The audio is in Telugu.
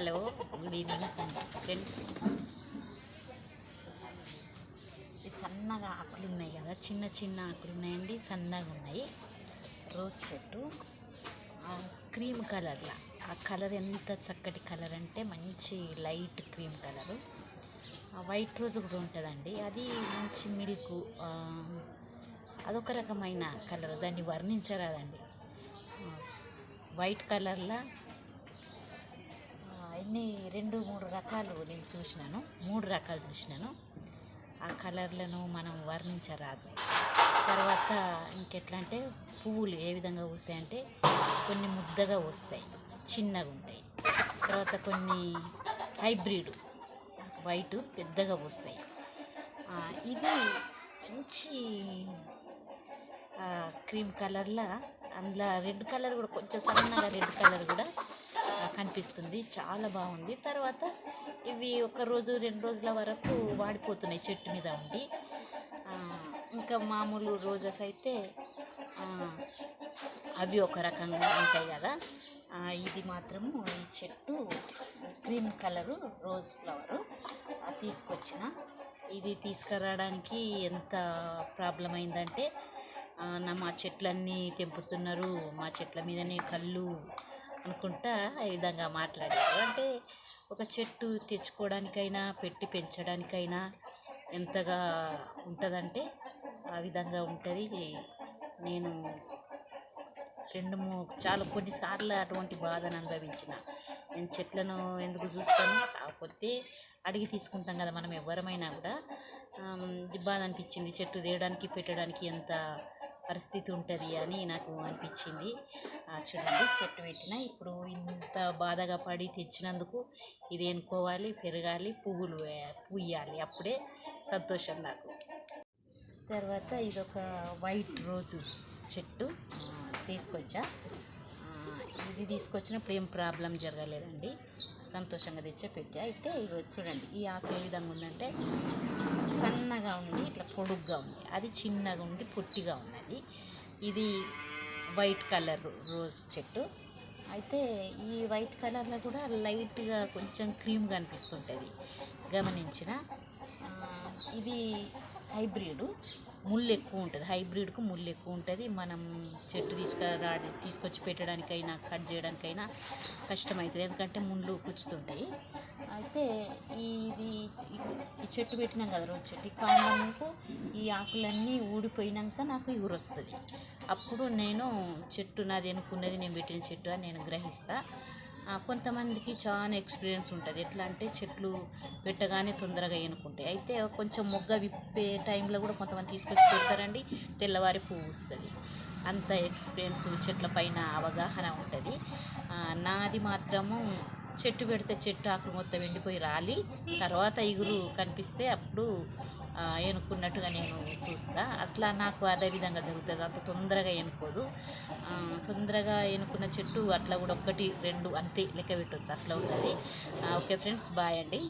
హలో గుడ్ ఈవినింగ్ ఫ్రెండ్స్ ఈ సన్నగా ఆకులు ఉన్నాయి కదా చిన్న చిన్న ఆకులు ఉన్నాయండి సన్నగా ఉన్నాయి. రోజ్ చెట్టు ఆ క్రీమ్ కలర్లా ఆ కలర్ ఎంత చక్కటి కలర్ అంటే మంచి light cream colour white rose కూడా ఉంటుందండి. అది మంచి మిల్క్ అదొక రకమైన కలర్ దాన్ని వర్ణించరాదండి. వైట్ కలర్లా ఆ, రెండు మూడు రకాలు నేను చూసినాను. మూడు రకాలు చూసినాను. ఆ కలర్లను మనం వర్ణించరాదు. తర్వాత ఇంకెట్లా అంటే పువ్వులు ఏ విధంగా వస్తాయంటే కొన్ని ముద్దగా వస్తాయి చిన్నగా ఉంటాయి. తర్వాత కొన్ని హైబ్రిడ్ వైట్ పెద్దగా వస్తాయి ఇది మంచి క్రీమ్ కలర్లా అందులో రెడ్ కలర్ కూడా కొంచెం సన్నగా రెడ్ కలర్ కూడా కనిపిస్తుంది. చాలా బాగుంది. తర్వాత ఇవి ఒక రోజు రెండు రోజుల వరకు వాడిపోతున్నాయి చెట్టు మీద ఉండి. ఇంకా మామూలు రోజెస్ అయితే అవి ఒక రకంగా ఉంటాయి కదా. ఇది మాత్రము ఈ చెట్టు క్రీమ్ కలరు రోజ్ ఫ్లవరు తీసుకొచ్చిన. ఇది తీసుకురావడానికి ఎంత ప్రాబ్లం అయిందంటే నా మా చెట్లన్నీ తెంపుతున్నారు. మా చెట్ల మీదనే కళ్ళు అనుకుంటా ఈ విధంగా మాట్లాడారు. అంటే ఒక చెట్టు తెచ్చుకోవడానికైనా పెట్టి పెంచడానికైనా ఎంతగా ఉంటుందంటే ఆ విధంగా ఉంటుంది. నేను రెండు మూ చాలా కొన్నిసార్లు అటువంటి బాధను అనుభవించిన. నేను చెట్లను ఎందుకు చూస్తాను? కాకపోతే అడిగి తీసుకుంటాం కదా మనం ఎవరమైనా కూడా. బాధ అనిపించింది. చెట్టు తీయడానికి పెట్టడానికి ఎంత పరిస్థితి ఉంటుంది అని నాకు అనిపించింది. ఆ, చూడండి చెట్టు పెట్టిన. ఇప్పుడు ఇంత బాధగా పడి తెచ్చినందుకు ఇది ఎన్నుకోవాలి పెరగాలి పువ్వులు పూయాలి. అప్పుడే సంతోషం నాకు. తర్వాత ఇదొక వైట్ రోజు చెట్టు తీసుకొచ్చా. ఇది తీసుకొచ్చినప్పుడు ఏం ప్రాబ్లం జరగలేదండి. సంతోషంగా తెచ్చే పెట్టా. అయితే ఇగో చూడండి ఈ ఆకు ఏ విధంగా ఉందంటే చిన్నగా ఉండి ఇట్లా పొడుగ్గా ఉంది. అది చిన్నగా ఉంది పొట్టిగా ఉన్నది. ఇది వైట్ కలర్ రోజ్ చెట్టు. అయితే ఈ వైట్ కలర్లో కూడా లైట్గా కొంచెం క్రీమ్ కనిపిస్తుంటుంది. గమనించిన? ఇది హైబ్రిడ్. ముళ్ళు ఎక్కువ ఉంటుంది. హైబ్రిడ్కు ముళ్ళు ఎక్కువ ఉంటుంది. మనం చెట్టు తీసుకురా తీసుకొచ్చి పెట్టడానికైనా కట్ చేయడానికైనా కష్టమవుతుంది. ఎందుకంటే ముళ్ళు కుచ్చుతుంటాయి. అయితే ఇది ఈ చెట్టు పెట్టినాం కదా రోజు చెట్టు. ఈ కాండముకు ఈ ఆకులన్నీ ఊడిపోయినాక నాకు ఎగురు వస్తుంది. అప్పుడు నేను చెట్టు నాది ఎన్నుకున్నది నేను పెట్టిన చెట్టు అని నేను గ్రహిస్తా. కొంతమందికి చాలా ఎక్స్పీరియన్స్ ఉంటుంది. ఎట్లా అంటే చెట్లు పెట్టగానే తొందరగా ఎన్నుకుంటాయి అయితే కొంచెం మొగ్గ విప్పే టైంలో కూడా కొంతమంది తీసుకొచ్చి పెడతారండి. తెల్లవారి పువ్వు వస్తుంది. అంత ఎక్స్పీరియన్స్ చెట్ల పైన అవగాహన ఉంటుంది. నాది మాత్రము చెట్టు పెడితే చెట్టు ఆకులు మొత్తం ఎండిపోయి రాలి. తర్వాత ఇగురు కనిపిస్తే అప్పుడు ఎనుక్కున్నట్టుగా నేను చూస్తా. అట్లా నాకు అదే విధంగా జరుగుతుంది. అంత తొందరగా ఎనుకోదు తొందరగా ఎనుకున్న చెట్టు అట్లా కూడా ఒకటి రెండు అంతే లెక్క పెట్టవచ్చు అట్లా ఉంటుంది. ఓకే ఫ్రెండ్స్ బాయ్ అండి.